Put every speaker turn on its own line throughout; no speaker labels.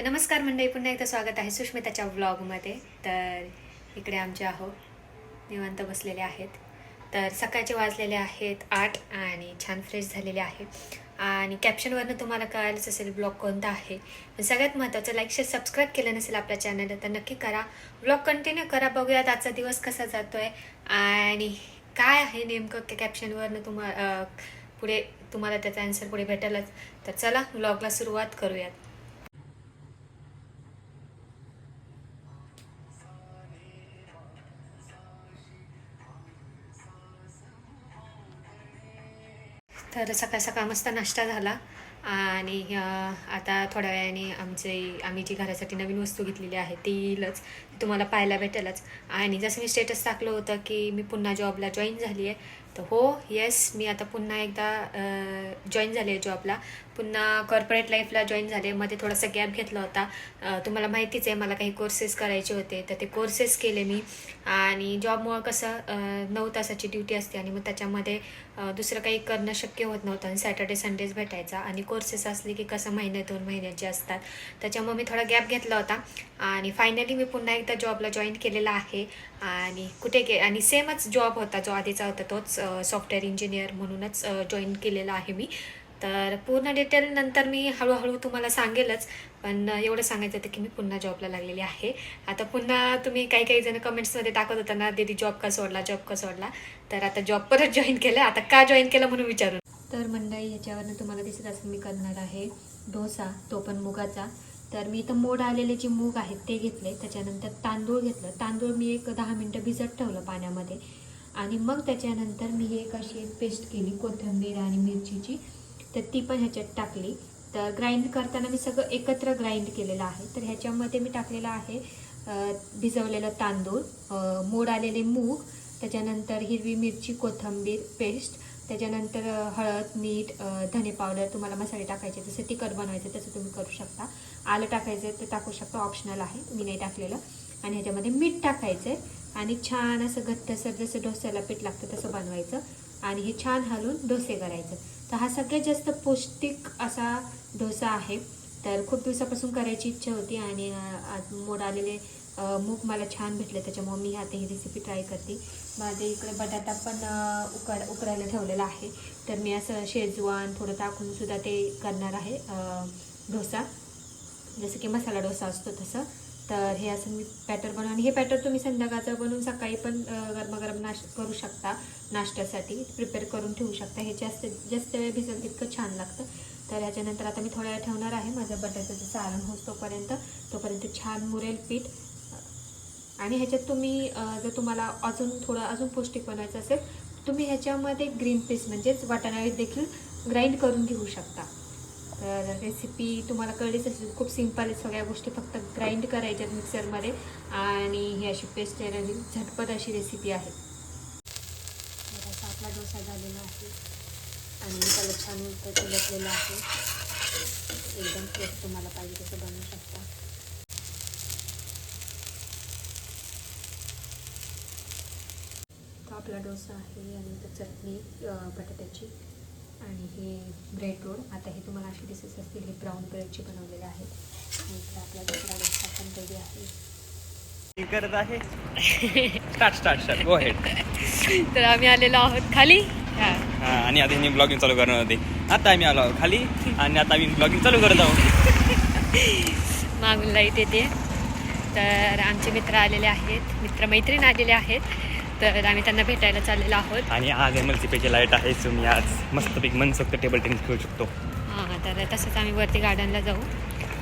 तर नमस्कार मंडळी पुन्हा एकदा स्वागत आहे सुष्मिताच्या व्लॉगमध्ये तर इकडे आमचे आहो निवांत बसलेले आहेत. तर सकाळचे वाजलेले आहेत आठ आणि छान फ्रेश झालेले आहे. आणि कॅप्शनवरनं तुम्हाला कळायलाच असेल ब्लॉग कोणता आहे. पण सगळ्यात महत्त्वाचं लाईक शेअर सबस्क्राईब केलं नसेल आपल्या चॅनलला तर नक्की करा. ब्लॉग कंटिन्यू करा. बघूयात आजचा दिवस कसा जातोय आणि काय आहे नेमकं कॅप्शनवरनं तुम्हा पुढे तुम्हाला त्याचा आन्सर पुढे भेटेलच. तर चला ब्लॉगला सुरुवात करूयात. तर सकाळ सकाळ मस्त नाश्ता झाला. आणि आता थोड्या वेळाने आमचे आम्ही जी घरासाठी नवीन वस्तू घेतलेली आहे ती येईलच. तुम्हाला पाहायला भेटेलच. आणि जसं मी स्टेटस टाकलं होतं की मी पुन्हा जॉबला जॉईन झाली आहे तर हो येस मी आता पुन्हा एकदा जॉईन झाली आहे जॉबला पुन्हा कॉर्पोरेट लाईफला जॉईन झाले. मध्ये थोडासा गॅप घेतला होता. तुम्हाला माहितीच आहे मला काही कोर्सेस करायचे होते. तर ते कोर्सेस केले मी. आणि जॉबमुळं कसं नऊ तासाची ड्युटी असते आणि मग त्याच्यामध्ये दुसरं काही करणं शक्य होत नव्हतं आणि सॅटर्डे संडेज भेटायचा. आणि कोर्सेस असले की कसं महिने दोन महिन्याचे असतात. त्याच्यामुळे मी थोडा गॅप घेतला होता. आणि फायनली मी पुन्हा एकदा जॉबला जॉईन केलेला आहे. आणि कुठे गे आणि सेमच जॉब होता जो आधीचा होता तोच सॉफ्टवेअर इंजिनियर म्हणूनच जॉईन केलेला आहे मी. तर पूर्ण डिटेल नंतर मी हळूहळू तुम्हाला सांगेलच. पण एवढं सांगायचं होतं की मी पुन्हा जॉबला लागलेली आहे. आता पुन्हा तुम्ही काही काही जण कमेंट्समध्ये टाकत होता ना दीदी जॉब का सोडला जॉब का सोडला? तर आता जॉब परत जॉईन केलं. आता का जॉईन केलं म्हणून विचारून. तर मंडळी याच्यावरनं तुम्हाला दिसत असेल मी करणार आहे डोसा तो पण मुगाचा. तर मी इथं मोड आलेले जे मूग आहेत ते घेतले. त्याच्यानंतर तांदूळ घेतलं. तांदूळ मी एक दहा मिनटं भिजत ठेवलं पाण्यामध्ये. आणि मग त्याच्यानंतर मी एक अशी एक पेस्ट केली. कोथिंबीर आणि मिरचीची. तर ती पण ह्याच्यात टाकली. तर ग्राइंड करताना मी सगळं एकत्र ग्राइंड केलेलं आहे. तर ह्याच्यामध्ये मी टाकलेलं आहे भिजवलेलं तांदूळ मोड आलेले मूग त्याच्यानंतर हिरवी मिरची कोथिंबीर पेस्ट त्याच्यानंतर हळद मीठ धने पावडर तुम्हाला मसाले टाकायचे जसं तिखट बनवायचं तसं तुम्ही करू शकता. आलं टाकायचं तर टाकू शकता ऑप्शनल आहे. मी नाही टाकलेलं. आणि ह्याच्यामध्ये मीठ टाकायचं आहे आणि छान असं घट्टसर जसं डोस्याला पीठ लागतं तसं बनवायचं. आणि हे छान हलवून डोसे करायचं. तर हा सगळ्यात जास्त पौष्टिक असा डोसा आहे. तर खूप दिवसापासून करायची इच्छा होती आणि मोड आलेले मूग मला छान भेटले. त्याच्यामुळे मी आता ही रेसिपी ट्राय करते. माझ्या इकडे बटाटा पण उकड उकडायला ठेवलेला आहे. तर मी असं शेजवान थोडं टाकूनसुद्धा ते करणार आहे डोसा. जसं की मसाला डोसा असतो तसं. तर हे असं मी बॅटर बनवून आणि हे बॅटर तुम्ही संध्याकाळचं बनवून सकाळी पण गरम गरमागरम नाश करू शकता नाश्त्यासाठी. प्रिपेअर करून ठेवू शकता. हे जास्त जास्त वेळ भिजल तितकं छान लागतं. तर ह्याच्यानंतर आता मी थोड्या वेळ ठेवणार आहे. माझं बटाट्याचं सारण होत तोपर्यंत. तोपर्यंत छान मुरेल पीठ. आणि ह्याच्यात तुम्ही जर तुम्हाला अजून थोडं अजून पौष्टिक बनवायचं असेल तुम्ही ह्याच्यामध्ये ग्रीन पीस म्हणजेच वाटाणा देखील ग्राइंड करून घेऊ शकता. तर रेसिपी तुम्हाला कळलीच असेल खूप सिंपल आहे सगळ्या गोष्टी फक्त ग्राइंड करायच्यात मिक्सरमध्ये आणि ही अशी पेस्ट आहे झटपट अशी रेसिपी आहे. असा आपला डोसा झालेला आहे. आणि त्याला छान त्याचं आहे. एकदम फ्रेश तुम्हाला पाहिजे तसं बनवू शकता. आपला डोसा आहे आणि चटणी बटाट्याची. आणि हे ब्रेड रोल आता हे तुम्हाला असे डिसेस असतील हे ब्राऊन ब्रेडचे बनवलेले आहेत. आणि इकडे आपला दुसरा डोसा पण रेडी आहे
मी करत आहे? Start start start go head
तर आम्ही आलेलो आहोत खाली. हां.
आणि आता मी ब्लॉगिंग चालू करणार होते. आता आम्ही आलो आहोत खाली आणि आता आम्ही ब्लॉगिंग चालू करत आहोत.
मागून लाइट येते. तर आमचे मित्र आलेले आहेत मित्रमैत्रीण आलेले आहेत. तर आम्ही त्यांना भेटायला चाललेलो आहोत.
आणि आज एम एल सी पेची लाइट आहे सो मी आज मस्तपैकी मनसोक्त टेबल टेनिस खेळू शकतो.
हां तर तसंच आम्ही वरती गार्डनला जाऊ.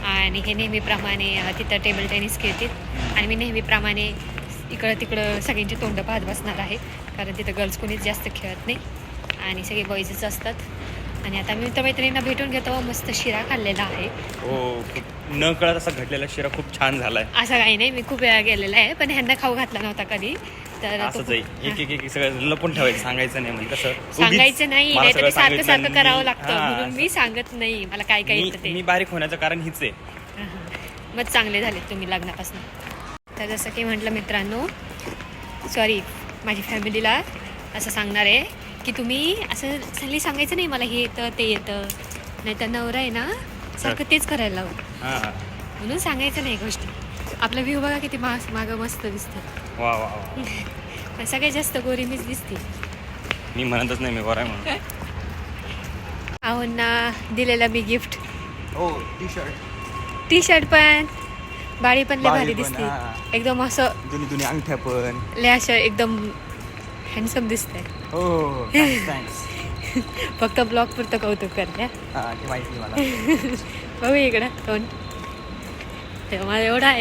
आणि हे नेहमीप्रमाणे तिथं टेबल टेनिस खेळतील. आणि मी नेहमीप्रमाणे इकडं तिकडं सगळ्यांची तोंड पाहत बसणार आहे. कारण तिथं गर्ल्स कोणीच जास्त खेळत नाही. आणि सगळे बॉईजच असतात. आणि आता मी मित्रमैत्रिणींना भेटून घेतो. मस्त शिरा खाल्लेला आहे.
हो न कळत असा घडलेला शिरा खूप छान झालाय.
असं काही नाही मी खूप वेळा गेलेला आहे पण ह्यांना खाऊ घातला नव्हता कधी. तर तो
असंच आहे एक एक एक सगळं लपून ठेवायचं सांगायचं नाही म्हणजे कसं? उगीच
सांगायचं नाही
मला सगळं
सारखं
सांगितलं
सारखं करावं लागतं.
हां,
म्हणून मी सांगत नाही. मला काय काय येतं ते.
मी बारीक होण्याचं कारण हीच आहे.
मग चांगले झाले तुम्ही लग्नापासून. तर जसं की म्हटलं मित्रांनो सॉरी माझी फॅमिलीला असं सांगणार आहे की तुम्ही असं सगळी सांगायचं नाही मला हे येतं ते येतं. नाही तर नवरा आहे ना सारखं तेच करायला लावू.
हां
म्हणून सांगायचं नाही गोष्टी. आपला व्ह्यू बघा किती मा मागं मस्त दिसतं
वा वा वा.
पण सगळ्यात जास्त गोरी मीच दिसते.
मी म्हणतच नाही मी आहे म्हणून.
आहोंना दिलेलं मी गिफ्ट
हो टी शर्ट
टी शर्ट पण. बाळी पण लय
बाळी
भारी
पण,
दिसते.
हा.
एकदम असं
जुनी जुनी अंगठ्या पण.
लय असं एकदम हँडसम दिसतंय
हो थँक्स
फक्त ब्लॉग पुरतं कौतुक करते
हा.
बघू इकडं कोण? तेव्हा एवढा.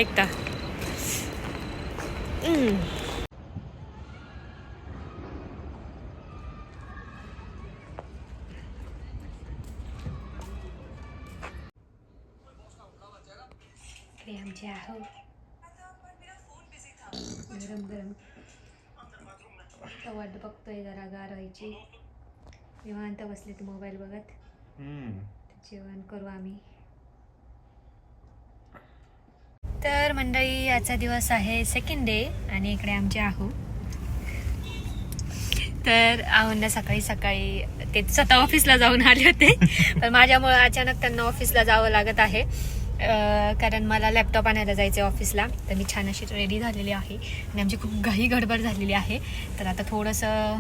इकडे आमचे आहो. गरम गरम. वाट बघतोय जरा गार व्हायची. निवांत बसले ते मोबाईल बघत. जेवण करू आम्ही. तर मंडळी आजचा दिवस आहे सेकंड डे आणि इकडे आमचे आहो. तर आहोंना सकाळी सकाळी ते स्वतः ऑफिसला जाऊन आले होते. पण माझ्यामुळं अचानक त्यांना ऑफिसला जावं लागत आहे. कारण मला लॅपटॉप आणायला जायचं आहे ऑफिसला तर मी छान अशी रेडी झालेली आहे. आणि आमची खूप घाई गडबड झालेली आहे. तर आता थोडंसं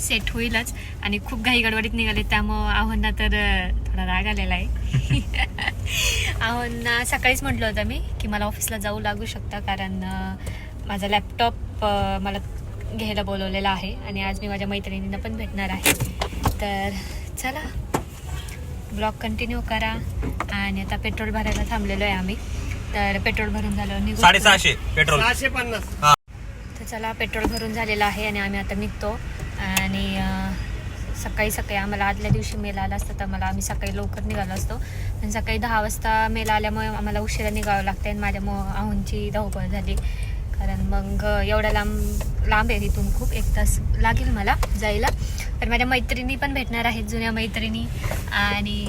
सेट होईलच. आणि खूप घाई गडबडीत निघाले त्यामुळं आव्हांना तर थोडा राग आलेला आहे. आव्हांना सकाळीच म्हटलं होतं मी की मला ऑफिसला जाऊ लागू शकता कारण माझा लॅपटॉप मला घ्यायला बोलवलेला आहे आणि आज मी माझ्या मैत्रिणींना पण भेटणार आहे. तर चला ब्लॉग कंटिन्यू करा. आणि आता पेट्रोल भरायला थांबलेलो आहे आम्ही. तर पेट्रोल भरून झालं निघू.
साडेसहाशे पेट्रोल.
तर चला पेट्रोल भरून झालेलं आहे आणि आम्ही आता निघतो. आणि सकाळी सकाळी आम्हाला आदल्या दिवशी मेल आला असता तर मला आम्ही सकाळी लवकर निघालो असतो. पण सकाळी दहा वाजता मेल आल्यामुळे आम्हाला उशिरा निघावं लागतं आणि माझ्या माझ्यामुळं आहूंची धावपळ झाली. कारण मग एवढ्या लांब लांब आहे तिथून खूप एक तास लागेल मला जायला. तर माझ्या मैत्रिणी पण भेटणार आहेत जुन्या मैत्रिणी. आणि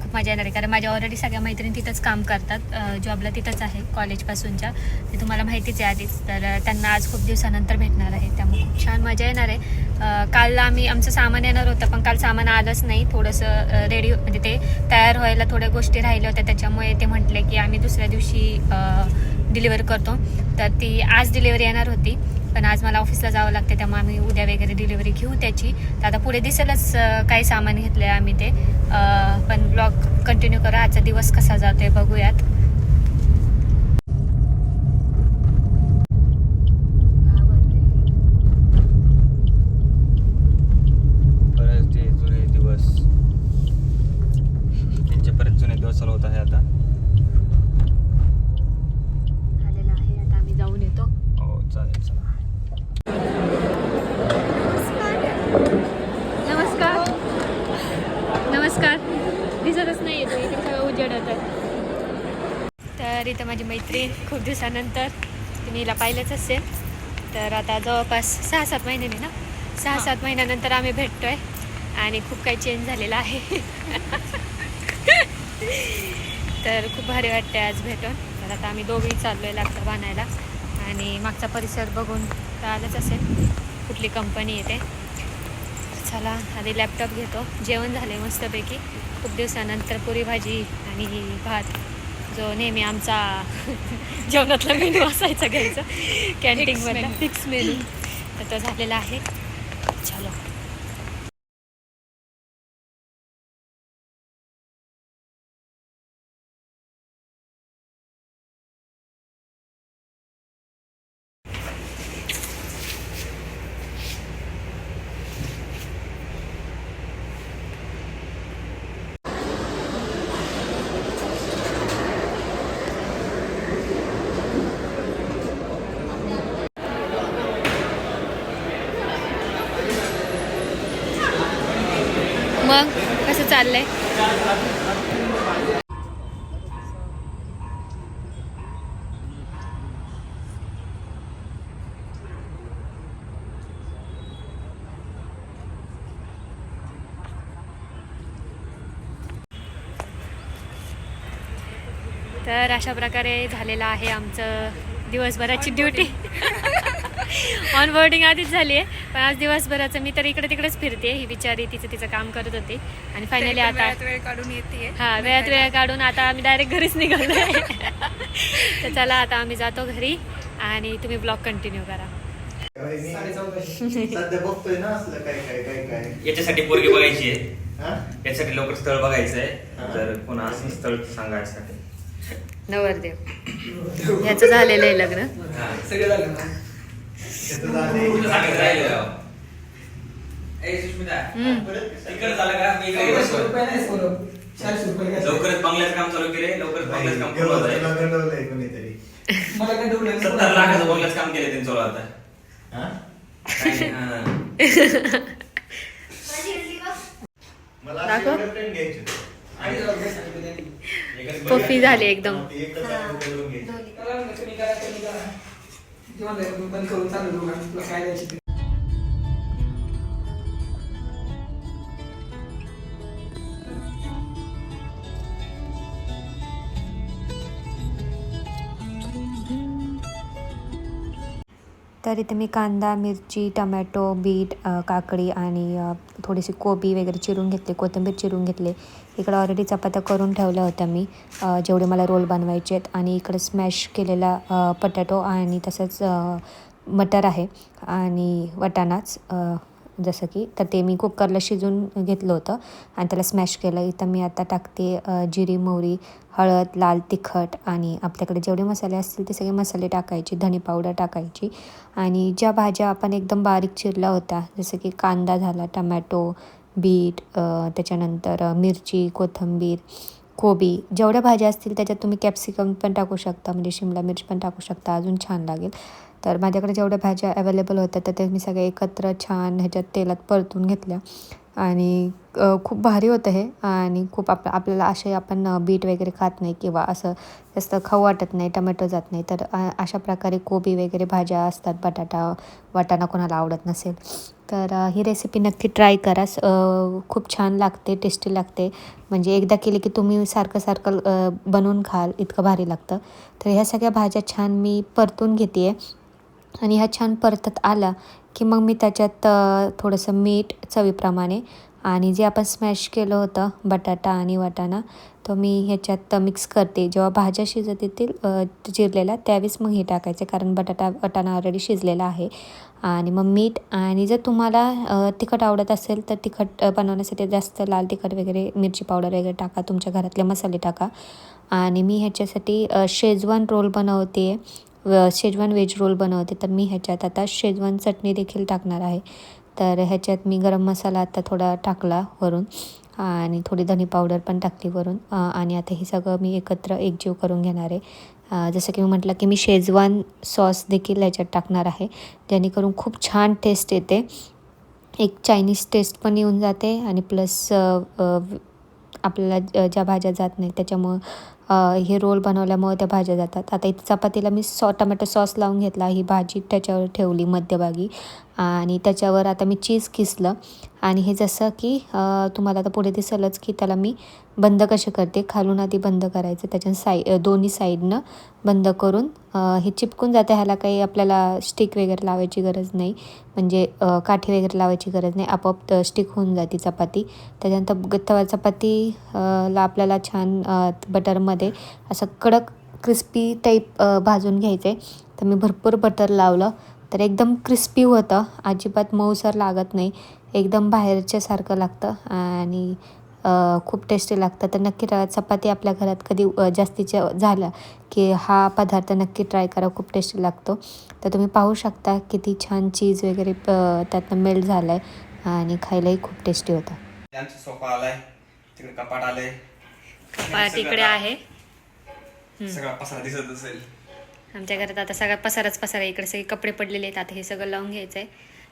खूप मजा येणार आहे. कारण माझ्या ऑलरेडी सगळ्या मैत्रिणी तिथंच काम करतात. जॉबला तिथंच आहे कॉलेजपासूनच्या ते तुम्हाला माहितीच आहे आधीच. तर त्यांना आज खूप दिवसानंतर भेटणार आहे. त्यामुळे खूप छान मजा येणार आहे. काल आम्ही आमचं सामान येणार होतं पण काल सामान आलंच नाही. थोडंसं रेडी म्हणजे ते तयार व्हायला थोड्या गोष्टी राहिल्या होत्या. त्याच्यामुळे ते म्हटले की आम्ही दुसऱ्या दिवशी डिलिव्हर करतो. तर ती आज डिलिव्हरी येणार होती पण आज मला ऑफिसला जावं लागते त्यामुळे आम्ही उद्या वगैरे डिलिव्हरी घेऊ त्याची. तर आता पुढे दिसेलच काही सामान घेतलं आहे आम्ही ते. पण ब्लॉग कंटिन्यू करा. आजचा दिवस कसा जातोय बघूयात
परत ते जुने दिवस त्यांचे परत जुने दिवस चालू होत आहे आता
आलेला आहे आता आम्ही जाऊन येतो
हो चालेल चला
नमस्कार नमस्कार. दिसतच नाही येतो इथे सगळं उजेडत आहे. तर इथं माझी मैत्रीण खूप दिवसानंतर तुम्ही हिला पाहिलंच असेल. तर आता जवळपास सहा सात महिन्याने ना? सहा सात महिन्यानंतर आम्ही भेटतोय आणि खूप काही चेंज झालेला आहे. तर खूप भारी वाटते आज भेटून. तर आता आम्ही दोघेही चाललोय लॅपटॉप आणायला. आणि मागचा परिसर बघून तर आलंच असेल कुठली कंपनी येते चला आधी लॅपटॉप घेतो. जेवण झाले मस्तपैकी. खूप दिवसानंतर पुरी भाजी आणि भात जो नेहमी आमचा जेवणातला मेनू असायचा घ्यायचा. कॅन्टीनमधला फिक्स मेनू तर तो झालेला आहे. चलो मग कसं चाललंय तर अशा प्रकारे झालेलं आहे आमचं दिवसभराची ड्युटी. ऑन बोर्डिंग आधीच झाली आहे पण आज दिवसभराचं मी तर इकडे तिकडेच फिरते ही बिचारी तिचं तिचं काम करत होते. आणि फायनली आता
वेळात वेळ काढून येते.
हा वेळात वेळ काढून आता आम्ही डायरेक्ट घरीच निघालोय. तर चला आता आम्ही जातो घरी आणि तुम्ही ब्लॉग कंटिन्यू करा.
सध्या बघतोय ना असलं काय काय काय काय.
याच्यासाठी पोरगी बघायची आहे? याच्यासाठी लवकर स्थळ बघायचं आहे. जर कोण असेल स्थळ सांगायसाठी.
नवरदेव याचं झालेलं आहे लग्न.
लवकरच बंगल्याचं काम चालू केले लवकरच बंगल्याचं काम पूर्ण होत आहे
तुला गंडवलंय कोणीतरी
मला काय डोळ्यात
सत्तर लाखाचं बंगल्याचं काम केलं त्यांनी चालू आता.
मला
दाखव. पफी. झाली एकदम.
ती
तर इथे मी कांदा मिरची टमॅटो बीट काकडी आणि थोडीशी कोबी वगैरे चिरून घेतले कोथिंबीर चिरून घेतले. इकडं ऑलरेडी चपात्या करून ठेवल्या होत्या मी जेवढे मला रोल बनवायचे आहेत. आणि इकडं स्मॅश केलेला पटॅटो आणि तसंच मटर आहे आणि वटाणाच जसं की तर ते मी कुकरला शिजून घेतलं होतं आणि त्याला स्मॅश केलं. इथं मी आता टाकते जिरी मोहरी हळद लाल तिखट आणि आपल्याकडे जेवढे मसाले असतील ते सगळे मसाले टाकायचे धने पावडर टाकायची. आणि ज्या भाज्या आपण एकदम बारीक चिरल्या होत्या जसं की कांदा झाला टमॅटो बीट त्याच्यानंतर मिरची कोथिंबीर कोबी जेवढ्या भाज्या असतील त्याच्यात तुम्ही कॅप्सिकम पण टाकू शकता म्हणजे शिमला मिरची पण टाकू शकता अजून छान लागेल. तर माझ्याकडे जेवढ्या भाज्या अवेलेबल होत्या तर ते मी सगळ्या एकत्र छान ह्याच्यात तेलात परतून घेतल्या. आणि खूप भारी होतं हे. आणि खूप आप आपल्याला असे आपण बीट वगैरे खात नाही किंवा असं जास्त खाऊ वाटत नाही टमॅटो जात नाही. तर अशा प्रकारे कोबी वगैरे भाज्या असतात बटाटा वाटाणा कोणाला आवडत नसेल. तर ही रेसिपी नक्की ट्राय करा. स- खूप छान लागते टेस्टी लागते. म्हणजे एकदा केली की तुम्ही सारखं सारखं बनवून खाल इतकं भारी लागतं. तर ह्या सगळ्या भाज्या छान मी परतून घेते आहे आणि ह्या छान परतत आला की मग मी त्याच्यात थोडंसं मीठ चवीप्रमाणे आणि जे आपण स्मॅश केलं होतं बटाटा आणि वाटाणा तर मी ह्याच्यात मिक्स करते. जेव्हा भाज्या शिजत येतील चिरलेल्या त्यावेळेस मग हे टाकायचे कारण बटाटा वटाणा ऑलरेडी शिजलेला आहे. आणि मग मीठ आणि जर तुम्हाला तिखट आवडत असेल तर तिखट बनवण्यासाठी जास्त लाल तिखट वगैरे मिरची पावडर वगैरे टाका तुमच्या घरातले मसाले टाका. आणि मी ह्याच्यासाठी शेजवान रोल बनवते. शेजवान व्हेज रोल बनवते. तर मी ह्याच्यात आता शेजवान चटणी देखील टाकणार आहे. तर ह्याच्यात मी गरम मसाला आता थोडा टाकला वरून. आणि थोडी धनी पावडर पण टाकली वरून. आणि आता हे सगळं मी एकत्र एकजीव करून घेणार आहे. जसं की मी म्हटलं की मी शेजवान सॉस देखील ह्याच्यात टाकणार आहे. जेणेकरून खूप छान टेस्ट येते. एक चायनीज टेस्ट पण येऊन जाते आणि प्लस आपल्याला ज- ज्या भाज्या जात नाही त्याच्यामुळं हे रोल बनवल्यामुळे त्या भाज्या जातात. आता इथे चपातीला मी सॉ टमॅटो सॉस लावून घेतला. ही भाजी त्याच्यावर ठेवली मध्यभागी. आणि त्याच्यावर आता मी चीज किसलं. आणि हे जसं की तुम्हाला आता पुढे दिसलंच की त्याला मी बंद कसे करते. खालून आधी बंद करायचं त्याच्या साई दोन्ही साईडनं बंद करून हे चिपकून जाते. ह्याला काही आपल्याला स्टिक वगैरे लावायची गरज नाही. म्हणजे काठी वगैरे लावायची गरज नाही. आपोआप स्टिक होऊन जाते चपाती. त्याच्यानंतर तवा चपाती ला आपल्याला छान बटरमध्ये असं कडक क्रिस्पी टाईप भाजून घ्यायचे तर मी भरपूर बटर लावलं. तर एकदम क्रिस्पी होतं. अजिबात मऊसर लागत नाही. एकदम बाहेरच्यासारखं लागतं आणि खूप टेस्टी लागतं. तर नक्की चपाती आपल्या घरात कधी जास्तीच्या झाल्या की हा पदार्थ नक्की ट्राय करा. खूप टेस्टी लागतो. तर तुम्ही पाहू शकता किती छान चीज वगैरे त्यातनं मेल्ट झालं आहे आणि खायलाही खूप टेस्टी होतं.
सोफा आलाय. तिकडे कपाट आलंय.
तिकडे आहे.
सगळा पसारा दिसत असेल.
आमच्या घरात आता सगळा पसाराच पसारा आहे. इकडे सगळे कपडे पडलेले आहेत. आता हे सगळं लावून घ्यायचं आहे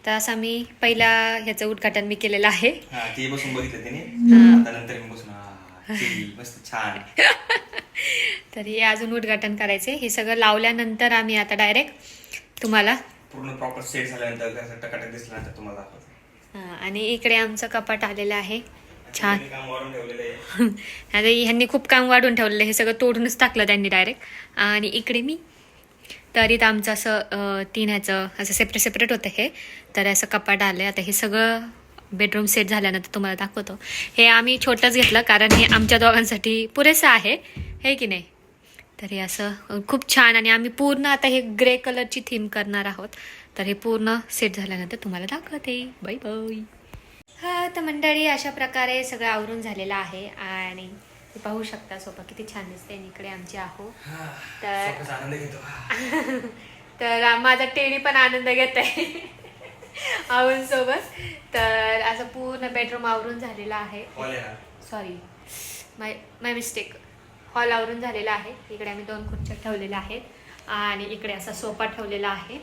तर असं मी पहिला ह्याचं उद्घाटन मी केलेलं आहे. तर हे अजून उद्घाटन करायचे हे सगळं लावल्यानंतर आम्ही आता डायरेक्ट तुम्हाला
पूर्ण प्रॉपर सेट झाल्यानंतर तुम्हाला
हा, आणि इकडे आमचं कपाट आलेलं आहे. छान. ह्यांनी खूप काम वाढून ठेवलेलं. हे सगळं तोडूनच टाकलं त्यांनी डायरेक्ट आणि इकडे मी तर इथं आमचं असं तीन ह्याचं असं सेपरेट सेपरेट होतं हे. तर असं कपाट आलं आहे आता हे सगळं बेडरूम सेट झाल्यानंतर तुम्हाला दाखवतो. हे आम्ही छोटंच घेतलं कारण हे आमच्या दोघांसाठी पुरेसं आहे. हे की नाही? तर हे असं खूप छान आणि आम्ही पूर्ण आता हे ग्रे कलरची थीम करणार आहोत. तर हे पूर्ण सेट झाल्यानंतर तुम्हाला दाखवते. बाय बाय हा तर मंडळी अशा प्रकारे सगळं आवरून झालेलं आहे. आणि ते पाहू शकता सोफा किती छान दिसते आणि इकडे आमची आहो. तर तर माझा टेणी पण आनंद घेत आहे आवरून सोबत. तर असं पूर्ण बेडरूम आवरून झालेला आहे. Sorry my my mistake hall आवरून झालेला आहे. इकडे आम्ही दोन खुर्च्या ठेवलेल्या आहेत. आणि इकडे असा सोफा ठेवलेला आहे.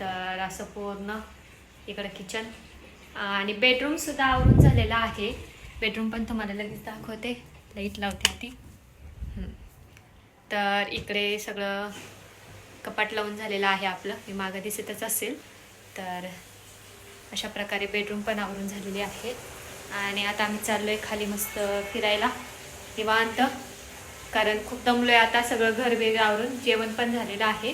तर असं पूर्ण इकडं किचन आणि बेडरूमसुद्धा आवरून झालेला आहे. बेडरूम पण तुम्हाला लगेच दाखवते. लाइट लावते आधी तर इकडे सगळं कपाट लावून झालेलं आहे आपलं. मी मागं दिसतच असेल. तर अशा प्रकारे बेडरूम पण आवरून झालेली आहे. आणि आता आम्ही चाललो आहे खाली मस्त फिरायला. निवांत. कारण खूप दमलो आहे आता सगळं घर वेगळं आवरून. जेवण पण झालेलं आहे.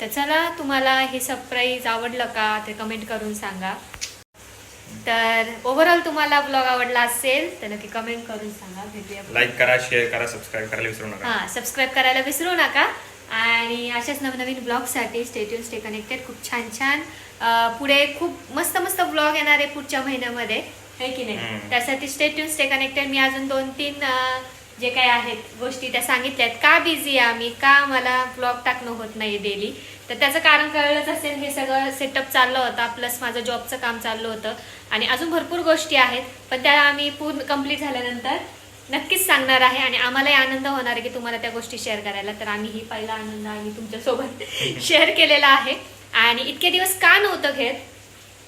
तर चला तुम्हाला हे सरप्राईज आवडलं का ते कमेंट करून सांगा. तर ओव्हरऑल तुम्हाला ब्लॉग आवडला असेल तर नक्की कमेंट करून सांगा भेटूया
लाईक करा शेअर करा सबस्क्राईब करायला विसरू नका.
हां सबस्क्राईब करायला विसरू नका. आणि अशाच नवनवीन ब्लॉगसाठी स्टेट्यून स्टे कनेक्टेड खूप छान छान. अं, पुढे खूप मस्त मस्त ब्लॉग येणार आहे पुढच्या महिन्यामध्ये. है की नाही. त्यासाठी स्टेट्यून स्टे कनेक्टेड मी अजून दोन तीन अं, जे काही आहेत गोष्टी त्या सांगितल्यात का बिझी आहे आम्ही? का मला ब्लॉग टाकणं होत नाही डेली तर त्याचं कारण कळलंच असेल हे सगळं सेटअप चाललं होतं प्लस माझं जॉबचं काम चाललं होतं. आणि अजून भरपूर गोष्टी आहेत पण त्या आम्ही पूर्ण कंप्लीट झाल्यानंतर नक्कीच सांगणार आहे आणि आम्हालाही आनंद होणार आहे की तुम्हाला त्या गोष्टी शेअर करायला. तर आम्ही ही पहिला आनंद आम्ही तुमच्यासोबत शेअर केलेला आहे. आणि इतके दिवस का नव्हतं घेत?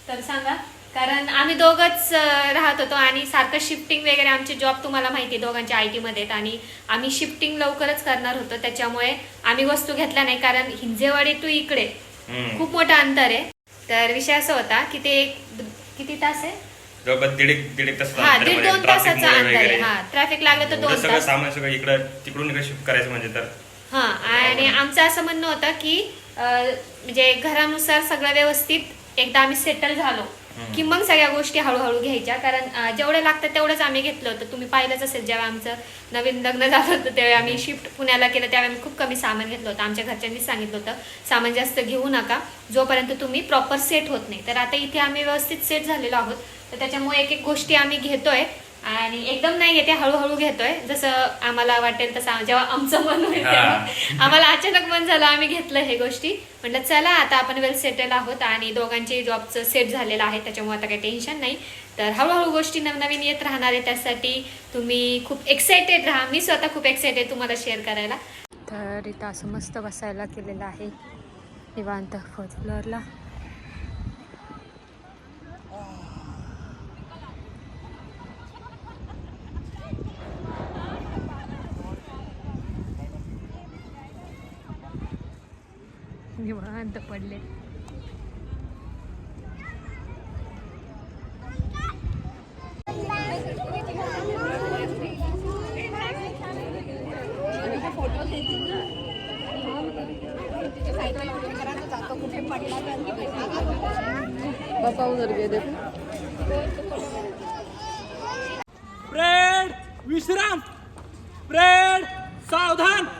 तर सांगा. कारण आम्ही दोघंच राहत होतो आणि सारखं शिफ्टिंग वगैरे आमचे जॉब तुम्हाला माहिती आहे दोघांच्या आय टीमध्ये आणि आम्ही शिफ्टिंग लवकरच करणार होतो. त्याच्यामुळे आम्ही वस्तू घेतल्या नाही. कारण हिंजेवाडी टू इकडे. खूप मोठं अंतर आहे. तर विषय असा होता की ते एक किती तास आहे?
जवळपास दीड एक दीड एक तास
हा दीड
अंतरामध्ये
दोन तासाचा अंतर आहे. हा ट्रॅफिक लागलं तर दोन
सगळं
तास.
सामान सगळं इकडं तिकडून इकडे शिफ्ट करायचं म्हणजे तर.
हा आणि आमचं असं म्हणणं होतं की अं, म्हणजे घरानुसार सगळं व्यवस्थित एकदा आम्ही सेटल झालो. की मग सगळ्या गोष्टी हळूहळू घ्यायच्या. कारण जेवढे लागतं तेवढंच आम्ही घेतलं होतं. तुम्ही पाहिलंच असेल जेव्हा आमचं नवीन लग्न झालं होतं तेव्हा आम्ही शिफ्ट पुण्याला केलं त्यावेळी आम्ही खूप कमी सामान घेतलं होतं. आमच्या घरच्यांनीच सांगितलं होतं सामान जास्त घेऊ नका. जोपर्यंत तुम्ही प्रॉपर सेट होत नाही. तर आता इथे आम्ही व्यवस्थित सेट झालेलो आहोत. तर त्याच्यामुळे एक एक गोष्टी आम्ही घेतोय. आणि एकदम नाही घेते हळूहळू घेतोय. जसं आम्हाला वाटेल तसं जेव्हा आमचं मन होईल आम्हाला अचानक मन झालं आम्ही घेतलं हे गोष्टी. म्हटलं चला आता आपण वेल सेटल आहोत आणि दोघांचे जॉबचं सेट झालेलं आहे त्याच्यामुळे आता काही टेन्शन नाही. तर हळूहळू गोष्टी नवनवीन येत राहणार आहे त्यासाठी तुम्ही खूप एक्सायटेड राहा. मी स्वतः खूप एक्सायटेड तुम्हाला शेअर करायला. तर इथं असं मस्त बसायला केलेलं आहे. निवांत फर्स्ट फ्लोअरला निवांत पडले.
बाबा उधर गए देखो
ब्रेड विश्राम. ब्रेड सावधान.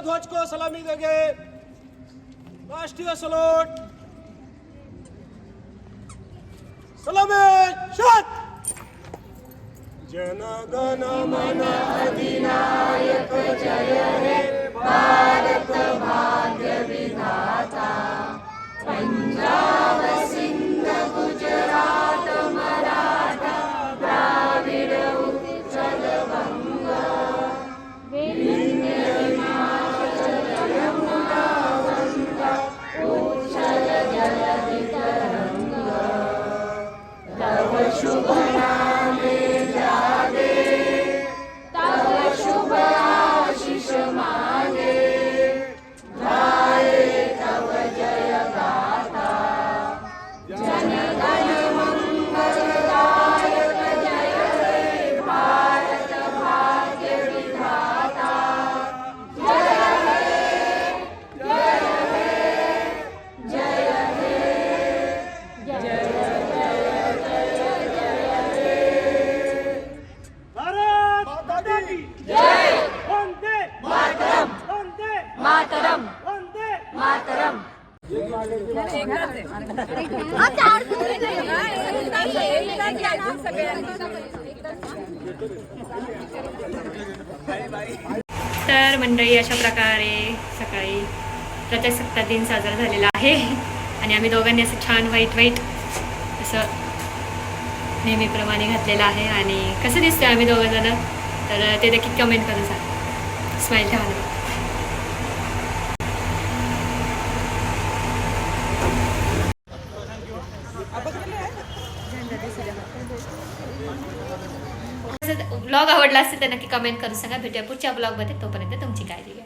राष्ट्रीय ध्वज को सलामी देंगे। राष्ट्रीय सलोट। सलामी शत। जनगण मन अधिनायक जय हे भारत भाग्य विधाता। पंजाब Oh.
तर मंडळी अशा प्रकारे सकाळी प्रजासत्ताक दिन साजरा झालेला आहे. आणि आम्ही दोघांनी असं छान वाईट वाईट असं नेहमीप्रमाणे घातलेलं आहे. आणि कसं दिसतंय आम्ही दोघं जण? तर ते देखील कमेंट करून सांग. स्माईल ठेवा ब्लॉग आवडला असेल तर नक्की कमेंट करून सांगा. भेटूया पुढच्या ब्लॉगमध्ये तोपर्यंत तुमची काळजी घ्या.